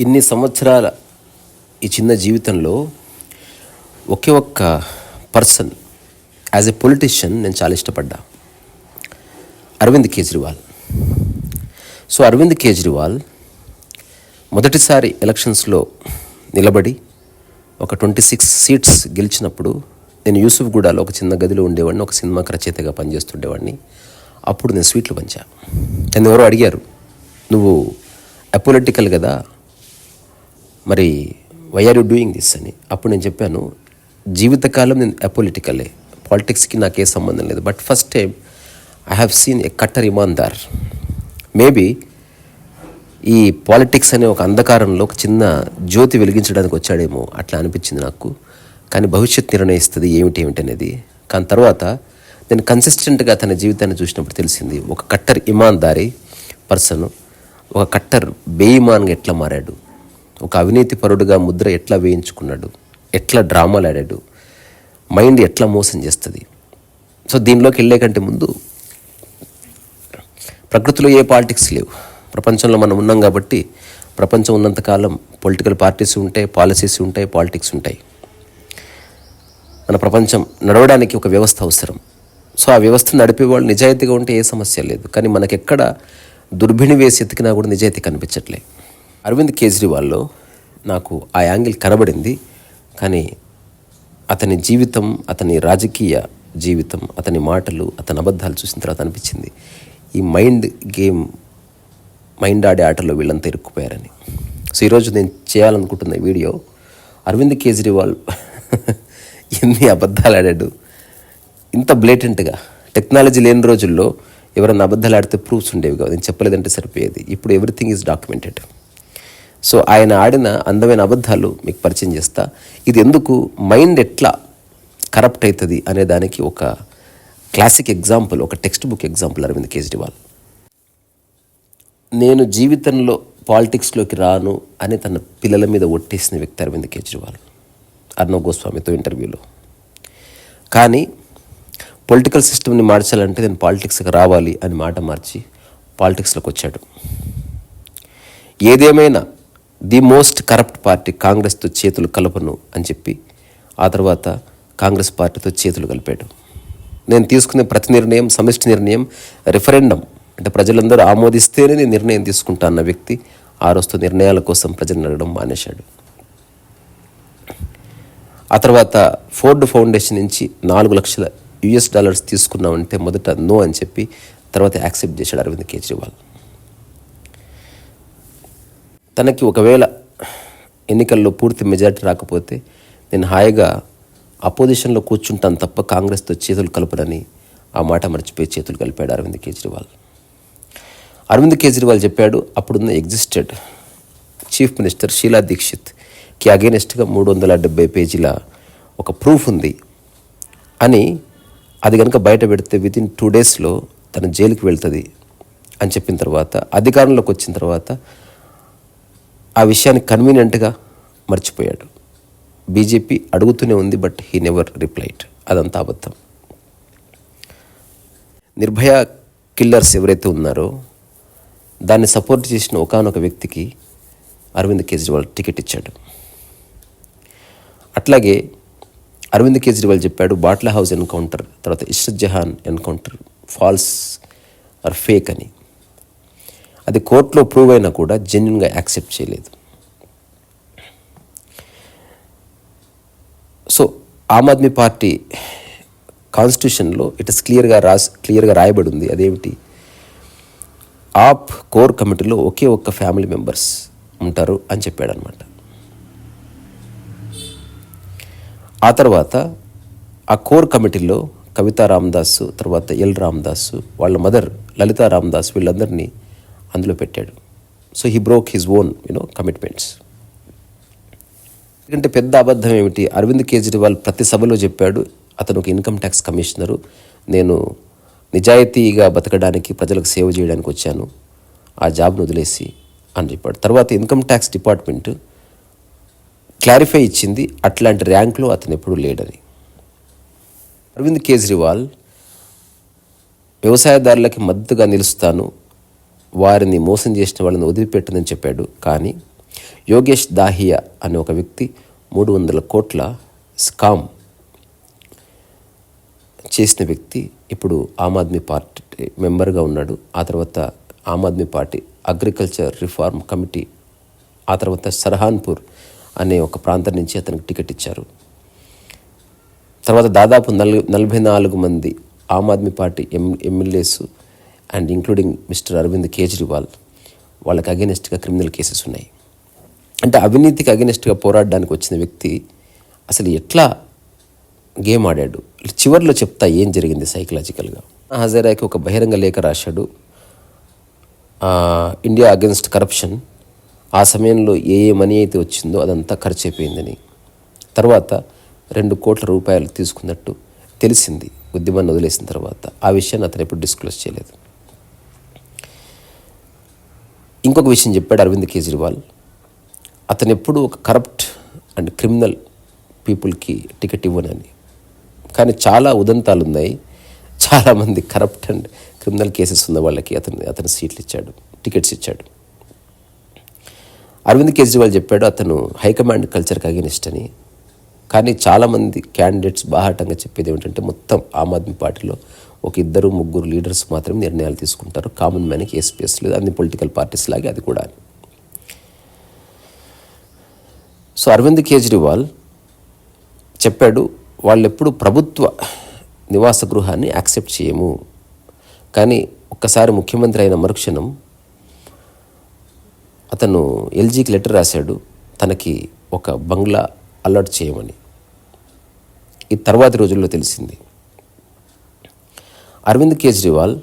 ఇన్ని సంవత్సరాల ఈ చిన్న జీవితంలో ఒకే ఒక్క పర్సన్ యాజ్ ఎ పొలిటీషియన్ నేను చాలా ఇష్టపడ్డా. అరవింద్ కేజ్రీవాల్. సో అరవింద్ కేజ్రీవాల్ మొదటిసారి ఎలక్షన్స్లో నిలబడి ఒక ట్వంటీ సిక్స్ సీట్స్ గెలిచినప్పుడు నేను యూసుఫ్ గూడాలో ఒక చిన్న గదిలో ఉండేవాడిని ఒక సినిమాకి రచయితగా పనిచేస్తుండేవాడిని. అప్పుడు నేను స్వీట్లు పంచా. నన్ను ఎవరో అడిగారు నువ్వు అపోలిటికల్ కదా మరి why are you doing this అని. అప్పుడు నేను చెప్పాను జీవితకాలం నేను అపోలిటికలే పాలిటిక్స్కి నాకే సంబంధం లేదు. But first time I have seen a cutter ఇమాందార్ మేబీ ఈ పాలిటిక్స్ అనే ఒక అంధకారంలో ఒక చిన్న జ్యోతి వెలిగించడానికి వచ్చాడేమో అట్లా అనిపించింది నాకు. కానీ భవిష్యత్ నిర్ణయిస్తుంది ఏమిటి ఏమిటి అనేది కానీ తర్వాత నేను కన్సిస్టెంట్గా తన జీవితాన్ని చూసినప్పుడు తెలిసింది ఒక కట్టర్ ఇమాన్దారి పర్సన్ ఒక కట్టర్ బేయిమాన్గా ఎట్లా మారాడు ఒక అవినీతి పరుడుగా ముద్ర ఎట్లా వేయించుకున్నాడు ఎట్లా డ్రామాలు ఆడాడు మైండ్ ఎట్లా మోసం చేస్తుంది. సో దీనిలోకి వెళ్ళే కంటే ముందు ప్రకృతిలో ఏ పాలిటిక్స్ లేవు. ప్రపంచంలో మనం ఉన్నాం కాబట్టి ప్రపంచం ఉన్నంతకాలం పొలిటికల్ పార్టీస్ ఉంటాయి పాలసీస్ ఉంటాయి పాలిటిక్స్ ఉంటాయి. మన ప్రపంచం నడవడానికి ఒక వ్యవస్థ అవసరం. సో ఆ వ్యవస్థ నడిపే వాళ్ళు నిజాయితీగా ఉంటే ఏ సమస్య లేదు. కానీ మనకెక్కడ దుర్భిణి వేసి ఎతికినా కూడా నిజాయితీ కనిపించట్లే. అరవింద్ కేజ్రీవాల్లో నాకు ఆ యాంగిల్ కనబడింది. కానీ అతని జీవితం అతని రాజకీయ జీవితం అతని మాటలు అతని అబద్ధాలు చూసిన తర్వాత అనిపించింది. ఈ మైండ్ గేమ్ మైండ్ ఆడే ఆటలో వీళ్ళంతా ఇరుక్కుపోయారని. సో ఈరోజు నేను చేయాలనుకుంటున్న వీడియో అరవింద్ కేజ్రీవాల్ ఎన్ని అబద్ధాలు ఆడాడు. ఇంత బ్లేటెంట్గా టెక్నాలజీ లేని రోజుల్లో ఎవరైనా అబద్ధాలు ఆడితే ప్రూఫ్స్ ఉండేవి కాదు నేను చెప్పలేదంటే సరిపోయేది. ఇప్పుడు ఎవ్రీథింగ్ ఈజ్ డాక్యుమెంటెడ్ సో ఆయన ఆడిన అందమైన అబద్ధాలు మీకు పరిచయం చేస్తా. ఇది ఎందుకు? మైండ్ ఎట్లా కరప్ట్ అవుతుంది అనే దానికి ఒక క్లాసిక్ ఎగ్జాంపుల్ ఒక text book example Arvind Kejriwal. నేను జీవితంలో పాలిటిక్స్లోకి రాను అని తన పిల్లల మీద ఒట్టేసిన వ్యక్తి అరవింద్ కేజ్రీవాల్. అర్ణవ్ గోస్వామితో ఇంటర్వ్యూలో. కానీ పొలిటికల్ సిస్టమ్ని మార్చాలంటే నేను పాలిటిక్స్కి రావాలి అని మాట మార్చి పాలిటిక్స్లోకి వచ్చాడు. ఏదేమైనా ది మోస్ట్ కరప్ట్ పార్టీ కాంగ్రెస్తో చేతులు కలపను అని చెప్పి ఆ తర్వాత కాంగ్రెస్ పార్టీతో చేతులు కలిపాడు. నేను తీసుకునే ప్రతి నిర్ణయం సమిష్టి నిర్ణయం రిఫరెండం అంటే ప్రజలందరూ ఆమోదిస్తేనే నేను నిర్ణయం తీసుకుంటా అన్న వ్యక్తి ఆ రోజుతో నిర్ణయాల కోసం ప్రజలను అడగడం మానేశాడు. ఆ తర్వాత ఫోర్డ్ ఫౌండేషన్ నుంచి నాలుగు లక్షల యుఎస్ డాలర్స్ తీసుకున్నామంటే మొదట నో అని చెప్పి తర్వాత యాక్సెప్ట్ చేశాడు అరవింద్ కేజ్రీవాల్. తనకి ఒకవేళ ఎన్నికల్లో పూర్తి మెజారిటీ రాకపోతే నేను హాయిగా అపోజిషన్లో కూర్చుంటాను తప్ప కాంగ్రెస్తో చేతులు కలపడని ఆ మాట మర్చిపోయి చేతులు కలిపాడు అరవింద్ కేజ్రీవాల్. అరవింద్ కేజ్రీవాల్ చెప్పాడు అప్పుడున్న existed chief minister Sheila Dikshit కి అగేనెస్ట్గా మూడు వందల డెబ్బై పేజీల ఒక ప్రూఫ్ ఉంది. అని అది కనుక బయట పెడితే విత్ ఇన్ టూ డేస్లో తన జైలుకి వెళ్తుంది అని చెప్పిన తర్వాత అధికారంలోకి వచ్చిన తర్వాత ఆ విషయాన్ని కన్వీనియంట్గా మర్చిపోయాడు. బీజేపీ అడుగుతూనే ఉంది బట్ హీ నెవర్ రిప్లైడ్ అదంతా అబద్ధం. నిర్భయ కిల్లర్స్ ఎవరైతే ఉన్నారో దాన్ని సపోర్ట్ చేసిన ఒకనొక వ్యక్తికి అరవింద్ కేజ్రీవాల్ టికెట్ ఇచ్చాడు. అట్లాగే అరవింద్ కేజ్రీవాల్ చెప్పాడు బాట్లా హౌస్ ఎన్కౌంటర్ తర్వాత Ishrat Jahan encounter false or fake అని. అది కోర్టులో ప్రూవ్ అయినా కూడా జెన్యున్గా యాక్సెప్ట్ చేయలేదు. సో ఆమ్ ఆద్మీ పార్టీ కాన్స్టిట్యూషన్లో ఇట్ ఇస్ క్లియర్గా రాసి క్లియర్గా రాయబడి ఉంది అదేమిటి? ఆప్ కోర్ కమిటీలో ఒకే ఒక్క ఫ్యామిలీ మెంబర్స్ ఉంటారు అని చెప్పాడనమాట. ఆ తర్వాత ఆ కోర్ కమిటీలో కవితా రామదాస్ తర్వాత ఎల్ రామదాస్ వాళ్ళ మదర్ లలితా రామదాస్ వీళ్ళందరినీ అందులో పెట్టాడు. So he broke his own you know commitments. ఎందుకంటే పెద్ద అబద్ధం ఏమిటి? అరవింద్ కేజ్రీవాల్ ప్రతి సభలో చెప్పాడు అతను ఒక ఇన్కమ్ ట్యాక్స్ కమిషనరు. నేను నిజాయితీగా బతకడానికి ప్రజలకు సేవ చేయడానికి వచ్చాను. ఆ జాబ్ను వదిలేసి అని చెప్పాడు. తర్వాత ఇన్కమ్ ట్యాక్స్ డిపార్ట్మెంట్ క్లారిఫై ఇచ్చింది అట్లాంటి ర్యాంక్లో అతను ఎప్పుడూ లేడని. అరవింద్ కేజ్రీవాల్ వ్యవసాయదారులకి మద్దతుగా నిలుస్తాను వారిని మోసం చేసిన వాళ్ళని వదిలిపెట్టనని చెప్పాడు. కానీ యోగేష్ దాహియా అనే ఒక వ్యక్తి మూడు వందల కోట్ల స్కామ్ చేసిన వ్యక్తి ఇప్పుడు ఆమ్ ఆద్మీ పార్టీ మెంబర్గా ఉన్నాడు. ఆ తర్వాత Aam Aadmi party agriculture reform committee ఆ తర్వాత సర్హాన్పూర్ అనే ఒక ప్రాంతం నుంచి అతనికి టికెట్ ఇచ్చారు. తర్వాత దాదాపు నల్ నలభై నాలుగు మంది Aam Aadmi party M MLAs and including mister Arvind Kejriwal వాళ్ళకి అగెనిస్ట్గా క్రిమినల్ కేసెస్ ఉన్నాయి. అంటే అవినీతికి అగెనిస్ట్గా పోరాడడానికి వచ్చిన వ్యక్తి అసలు ఎట్లా గేమ్ ఆడాడు? చివరిలో చెప్తా ఏం జరిగింది సైకలాజికల్గా? హాజరాకి ఒక బహిరంగ లేఖ రాశాడు. ఇండియా అగెన్స్ట్ కరప్షన్ ఆ సమయంలో ఏ ఏ మనీ అయితే వచ్చిందో అదంతా ఖర్చు అయిపోయిందని తర్వాత రెండు కోట్ల రూపాయలు తీసుకున్నట్టు తెలిసింది. ఉద్యమాన్ని వదిలేసిన తర్వాత. ఆ విషయాన్ని అతను ఎప్పుడు డిస్క్లోజ్ చేయలేదు. ఇంకొక విషయం చెప్పాడు అరవింద్ కేజ్రీవాల్. అతను ఎప్పుడు ఒక కరప్ట్ అండ్ క్రిమినల్ పీపుల్కి టికెట్ ఇవ్వనని. కానీ చాలా ఉదంతాలు ఉన్నాయి చాలామంది కరప్ట్ అండ్ క్రిమినల్ కేసెస్ ఉన్న వాళ్ళకి అతను అతను సీట్లు ఇచ్చాడు టికెట్స్ ఇచ్చాడు. అరవింద్ కేజ్రీవాల్ చెప్పాడు అతను హైకమాండ్ కల్చర్కి అగెనిస్ట్ అని. కానీ చాలామంది క్యాండిడేట్స్ బాహాటంగా చెప్పేది ఏమిటంటే మొత్తం ఆమ్ ఆద్మీ పార్టీలో ఒక ఇద్దరు ముగ్గురు లీడర్స్ మాత్రమే నిర్ణయాలు తీసుకుంటారు. కామన్ మ్యాన్కి ఏ స్పేస్ లేదు అన్ని పొలిటికల్ పార్టీస్ లాగే అది కూడా. సో అరవింద్ కేజ్రీవాల్ చెప్పాడు వాళ్ళు ఎప్పుడు ప్రభుత్వ నివాస గృహాన్ని యాక్సెప్ట్ చేయము. కానీ ఒక్కసారి ముఖ్యమంత్రి అయిన మరుక్షణం అతను ఎల్జీకి లెటర్ రాశాడు తనకి ఒక బంగ్లా అలర్ట్ చేయమని. ఈ తర్వాతి రోజుల్లో తెలిసింది. అరవింద్ కేజ్రీవాల్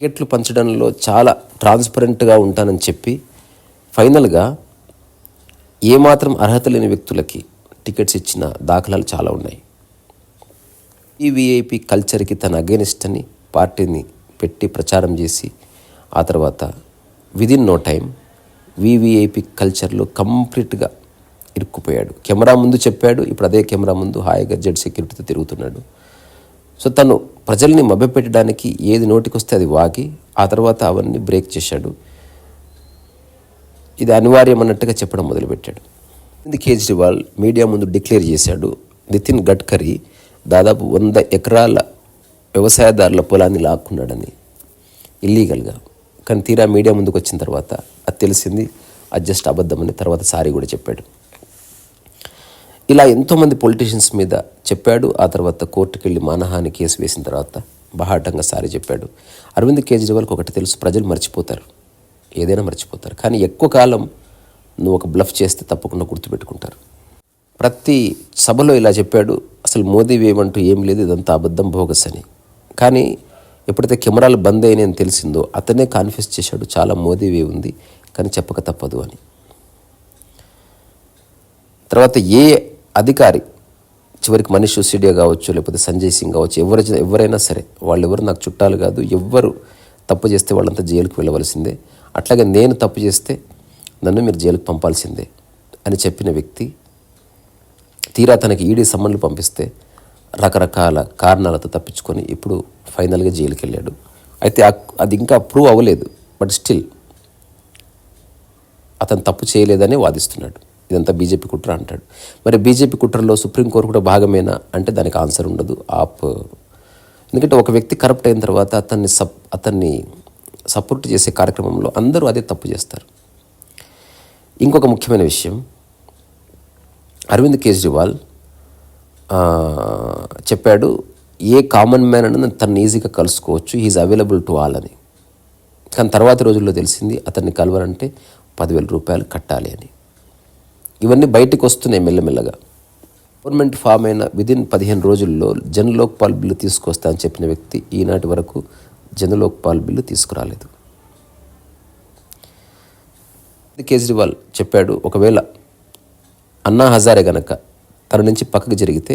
టికెట్లు పంచడంలో చాలా ట్రాన్స్పరెంట్గా ఉంటానని చెప్పి ఫైనల్గా ఏమాత్రం అర్హత లేని వ్యక్తులకి టికెట్స్ ఇచ్చిన దాఖలాలు చాలా ఉన్నాయి. ఈ విఐపి కల్చర్కి తన అగేనిస్ట్ అని పార్టీని పెట్టి ప్రచారం చేసి ఆ తర్వాత విదిన్ నో టైం వివిఐపి కల్చర్లో కంప్లీట్గా ఇరుక్కుపోయాడు. కెమెరా ముందు చెప్పాడు ఇప్పుడు అదే కెమెరా ముందు హాయిగా జెడ్ సెక్యూరిటీతో తిరుగుతున్నాడు. సో తను ప్రజల్ని మభ్యపెట్టడానికి ఏది నోటికొస్తే అది వాగి ఆ తర్వాత అవన్నీ బ్రేక్ చేశాడు. ఇది అనివార్యం అన్నట్టుగా చెప్పడం మొదలుపెట్టాడు. ఇది కేజ్రీవాల్ మీడియా ముందు డిక్లేర్ చేశాడు నితిన్ గడ్కరీ దాదాపు వంద ఎకరాల వ్యవసాయదారుల పొలాన్ని లాక్కున్నాడని. ఇల్లీగల్గా కానీ తీరా మీడియా ముందుకు వచ్చిన తర్వాత అది తెలిసింది అది జస్ట్ అబద్ధమని తర్వాత సారీ కూడా చెప్పాడు. ఇలా ఎంతోమంది పొలిటీషియన్స్ మీద చెప్పాడు. ఆ తర్వాత కోర్టుకు వెళ్ళి మానహాని కేసు వేసిన తర్వాత బహాటంగా సారీ చెప్పాడు. అరవింద్ కేజ్రీవాల్కి ఒకటి తెలుసు ప్రజలు మర్చిపోతారు. ఏదైనా మర్చిపోతారు. కానీ ఎక్కువ కాలం నువ్వు ఒక బ్లఫ్ చేస్తే తప్పకుండా గుర్తుపెట్టుకుంటారు. ప్రతి సభలో ఇలా చెప్పాడు. అసలు మోదీ వేవ్ ఏం లేదు ఇదంతా అబద్ధం బోగస్ అని. కానీ ఎప్పుడైతే కెమెరాలు బంద్ అయినాయని తెలిసిందో అతనే కాన్ఫ్యూస్ చేశాడు చాలా మోదీ ఉంది కానీ చెప్పక తప్పదు అని. తర్వాత ఏ అధికారి చివరికి మనీష్ సిసోడియా కావచ్చు లేకపోతే సంజయ్ సింగ్ కావచ్చు ఎవరు ఎవరైనా సరే వాళ్ళు ఎవరు నాకు చుట్టాలు కాదు ఎవ్వరు తప్పు చేస్తే వాళ్ళంతా జైలుకు వెళ్ళవలసిందే. అట్లాగే నేను తప్పు చేస్తే నన్ను మీరు జైలుకు పంపాల్సిందే అని చెప్పిన వ్యక్తి తీరా తనకి ఈడీ సమ్మన్లు పంపిస్తే రకరకాల కారణాలతో తప్పించుకొని ఇప్పుడు ఫైనల్గా జైలుకి వెళ్ళాడు అయితే అది ఇంకా ప్రూవ్ అవ్వలేదు. బట్ స్టిల్ అతను తప్పు చేయలేదని వాదిస్తున్నాడు. ఇదంతా బీజేపీ కుట్ర అంటాడు. మరి బీజేపీ కుట్రలో సుప్రీంకోర్టు కూడా భాగమేనా అంటే దానికి ఆన్సర్ ఉండదు. ఆప్ ఎందుకంటే ఒక వ్యక్తి కరప్ట్ అయిన తర్వాత అతన్ని సప్ అతన్ని సపోర్ట్ చేసే కార్యక్రమంలో అందరూ అదే తప్పు చేస్తారు. ఇంకొక ముఖ్యమైన విషయం. అరవింద్ కేజ్రీవాల్ చెప్పాడు ఏ కామన్ మ్యాన్ అని తను ఈజీగా కలుసుకోవచ్చు హీఈస్ అవైలబుల్ టు ఆల్ అని. కానీ తర్వాత రోజుల్లో తెలిసింది అతన్ని కలవాలంటే పదివేల రూపాయలు కట్టాలి అని. ఇవన్నీ బయటకు వస్తున్నాయి మెల్లమెల్లగా. గవర్నమెంట్ ఫామ్ అయిన విదిన్ పదిహేను రోజుల్లో జనలోక్పాల్ బిల్లు తీసుకొస్తా అని చెప్పిన వ్యక్తి ఈనాటి వరకు జనలోక్పాల్ బిల్లు తీసుకురాలేదు. కేజ్రీవాల్ చెప్పాడు ఒకవేళ అన్నా హజారే గనక తన నుంచి పక్కకు జరిగితే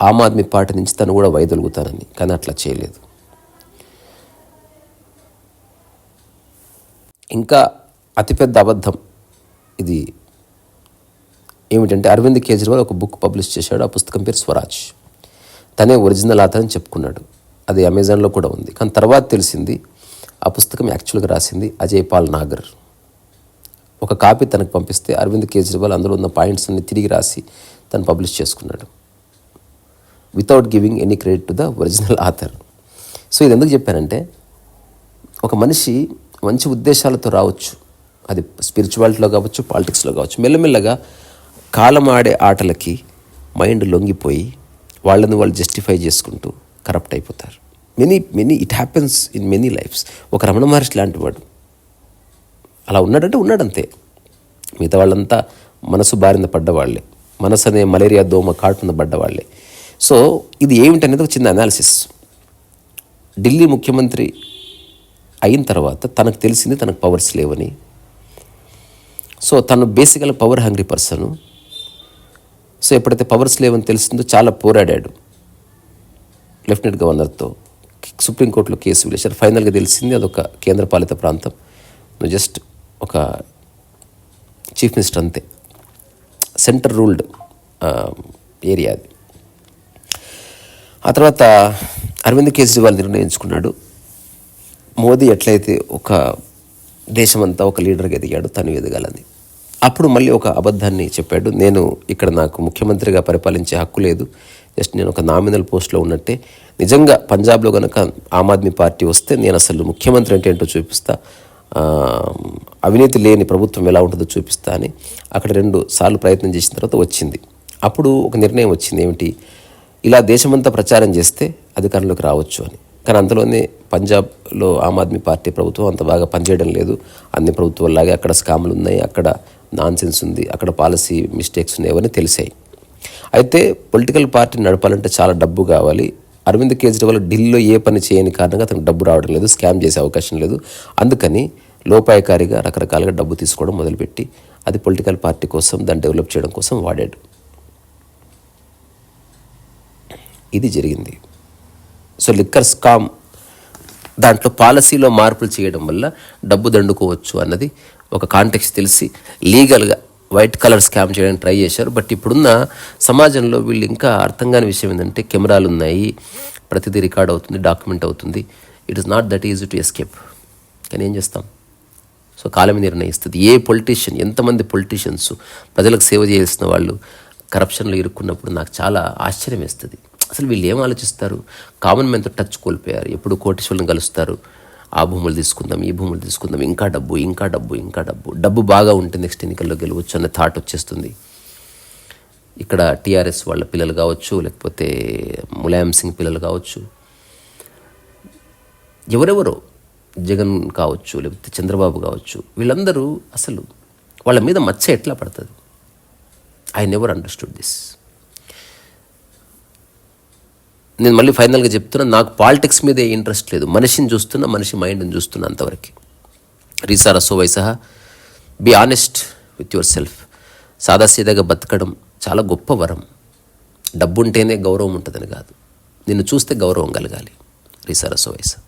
ఆమ్ ఆద్మీ పార్టీ నుంచి తను కూడా వైదొలుగుతానని. కానీ అట్లా చేయలేదు. ఇంకా అతిపెద్ద అబద్ధం ఇది ఏమిటంటే అరవింద్ కేజ్రీవాల్ ఒక బుక్ పబ్లిష్ చేశాడు. ఆ పుస్తకం పేరు స్వరాజ్. తనే ఒరిజినల్ ఆథర్ అని చెప్పుకున్నాడు. అది అమెజాన్లో కూడా ఉంది. కానీ తర్వాత తెలిసింది ఆ పుస్తకం యాక్చువల్గా రాసింది అజయ్ పాల్ నాగర్. ఒక కాపీ తనకు పంపిస్తే అరవింద్ కేజ్రీవాల్ అందులో ఉన్న పాయింట్స్ అన్ని తిరిగి రాసి తను పబ్లిష్ చేసుకున్నాడు. Without giving any credit to the original author so ఇది ఎందుకు చెప్పానంటే ఒక మనిషి మంచి ఉద్దేశాలతో రావచ్చు. అది స్పిరిచువాలిటీలో కావచ్చు పాలిటిక్స్లో కావచ్చు. మెల్లమెల్లగా కాలం ఆడే ఆటలకి మైండ్ లొంగిపోయి వాళ్ళని వాళ్ళు జస్టిఫై చేసుకుంటూ కరప్ట్ అయిపోతారు. Many many it happens in many lifes ఒక రమణ మహర్షి లాంటి వాడు. అలా ఉన్నాడంటే ఉన్నాడంతే. మిగతా వాళ్ళంతా మనసు బారిన పడ్డవాళ్ళే మనసు అనే మలేరియా దోమ కాటున పడ్డవాళ్ళే. సో ఇది ఏమిటనేది ఒక చిన్న అనాలిసిస్ ఢిల్లీ ముఖ్యమంత్రి అయిన తర్వాత తనకు తెలిసింది తనకు పవర్స్ లేవని. సో తను basical power hungry person so ఎప్పుడైతే పవర్స్ లేవని తెలిసిందో చాలా పోరాడాడు. లెఫ్టినెంట్ గవర్నర్తో సుప్రీంకోర్టులో కేసు విలేసారు ఫైనల్గా తెలిసింది అదొక కేంద్రపాలిత ప్రాంతం. జస్ట్ ఒక చీఫ్ మినిస్టర్ అంతే. సెంటర్ రూల్డ్ ఏరియా అది. ఆ తర్వాత అరవింద్ కేజ్రీవాల్ నిర్ణయించుకున్నాడు. మోదీ ఎట్లయితే ఒక దేశమంతా ఒక లీడర్గా ఎదిగాడు తను ఎదగాలని. అప్పుడు మళ్ళీ ఒక అబద్ధాన్ని చెప్పాడు. నేను ఇక్కడ నాకు ముఖ్యమంత్రిగా పరిపాలించే హక్కు లేదు. జస్ట్ నేను ఒక నామినల్ పోస్ట్లో ఉన్నట్టే. నిజంగా పంజాబ్లో కనుక ఆమ్ ఆద్మీ పార్టీ వస్తే నేను అసలు ముఖ్యమంత్రి అంటే ఏంటో చూపిస్తా. అవినీతి లేని ప్రభుత్వం ఎలా ఉంటుందో చూపిస్తా అని అక్కడ రెండు సార్లు ప్రయత్నం చేసిన తర్వాత వచ్చింది. అప్పుడు ఒక నిర్ణయం వచ్చింది ఏమిటి? ఇలా దేశమంతా ప్రచారం చేస్తే అధికారంలోకి రావచ్చు అని. కానీ అంతలోనే పంజాబ్లో ఆమ్ ఆద్మీ పార్టీ ప్రభుత్వం అంత బాగా పనిచేయడం లేదు. అన్ని ప్రభుత్వాలలాగే అక్కడ స్కాములు ఉన్నాయి అక్కడ నాన్సెన్స్ ఉంది అక్కడ పాలసీ మిస్టేక్స్ ఉన్నాయని తెలిసాయి. అయితే పొలిటికల్ పార్టీని నడపాలంటే చాలా డబ్బు కావాలి. అరవింద్ కేజ్రీవాల్ ఢిల్లీలో ఏ పని చేయని కారణంగా అతనికి డబ్బు రావడం లేదు స్కామ్ చేసే అవకాశం లేదు. అందుకని లోపాయకారిగా రకరకాలుగా డబ్బు తీసుకోవడం మొదలుపెట్టి అది పొలిటికల్ పార్టీ కోసం దాన్ని డెవలప్ చేయడం కోసం వాడాడు. ఇది జరిగింది. సో లిక్కర్ స్కామ్ దాంట్లో పాలసీలో మార్పులు చేయడం వల్ల డబ్బు దండుకోవచ్చు అన్నది ఒక కాంటెక్స్ తెలిసి లీగల్గా వైట్ కలర్ స్కామ్ చేయడానికి ట్రై చేశారు. బట్ ఇప్పుడున్న సమాజంలో వీళ్ళు ఇంకా అర్థం కాని విషయం ఏంటంటే కెమెరాలు ఉన్నాయి ప్రతిదీ రికార్డ్ అవుతుంది డాక్యుమెంట్ అవుతుంది. It is not that easy to escape కానీ ఏం చేస్తాం? సో కాలమే నిర్ణయిస్తుంది. ఏ పొలిటీషియన్ ఎంతమంది పొలిటీషియన్స్ ప్రజలకు సేవ చేయాల్సిన వాళ్ళు కరప్షన్లో ఇరుక్కున్నప్పుడు నాకు చాలా ఆశ్చర్యం వేస్తుంది. అసలు వీళ్ళు ఏం ఆలోచిస్తారు? కామన్ మ్యాన్తో టచ్ కోల్పోయారు. ఎప్పుడు కోటేశ్వరులను కలుస్తారు. ఆ భూములు తీసుకుందాం ఈ భూములు తీసుకుందాం ఇంకా డబ్బు ఇంకా డబ్బు ఇంకా డబ్బు. డబ్బు బాగా ఉంటే నెక్స్ట్ ఎన్నికల్లో గెలవచ్చు అనే థాట్ వచ్చేస్తుంది. ఇక్కడ టీఆర్ఎస్ వాళ్ళ పిల్లలు కావచ్చు లేకపోతే ములాయం సింగ్ పిల్లలు కావచ్చు ఎవరెవరో జగన్ కావచ్చు లేకపోతే చంద్రబాబు కావచ్చు వీళ్ళందరూ అసలు వాళ్ళ మీద మచ్చ ఎట్లా పడుతుంది? ఐ నెవర్ అండర్స్టూడ్ దిస్ నేను మళ్ళీ ఫైనల్గా చెప్తున్నా నాకు పాలిటిక్స్ మీదే ఇంట్రెస్ట్ లేదు. మనిషిని చూస్తున్నా మనిషి మైండ్ని చూస్తున్నా అంతవరకు. రీసా రసో వైసహ be honest with yourself. సాదాసీదాగా బతకడం చాలా గొప్ప వరం. డబ్బు ఉంటేనే గౌరవం ఉంటుందని కాదు. నిన్ను చూస్తే గౌరవం కలగాలి. రీసా రసో వైసా